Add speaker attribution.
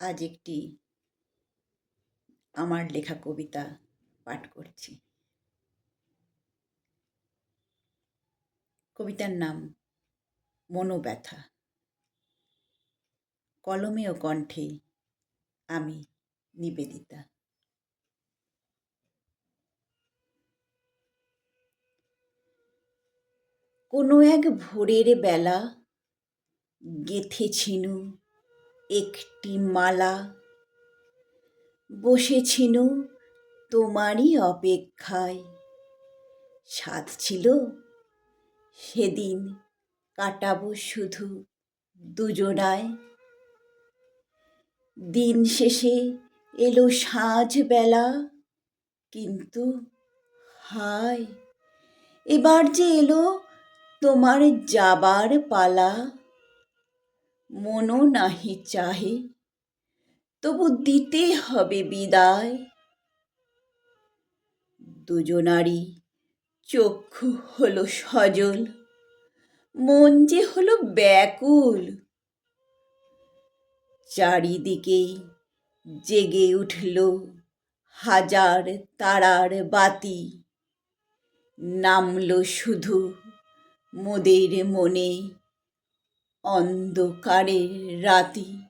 Speaker 1: আজ একটি আমার লেখা কবিতা পাঠ করছি। কবিতার নাম মনোব্যথা কলমে ও কণ্ঠে আমি নিবেদিতা। কোনো এক ভোরের বেলা গেথেছিনু একটি মালা। বসেছিল তোমারই অপেক্ষায়। সাধ ছিল, সেদিন কাটাবো শুধু দুজনায়। দিন শেষে এলো সাঁঝ বেলা কিন্তু হায়, এবার যে এলো তোমার যাবার পালা। মনও নাহি চাহে, তবু দিতে হবে বিদায়। দুজনারই চক্ষু হলো সজল, মন যে হলো ব্যাকুল। চারিদিকেই জেগে উঠল হাজার তারার বাতি, নামলো শুধু মোদের মনে অন্ধকারের রাতি।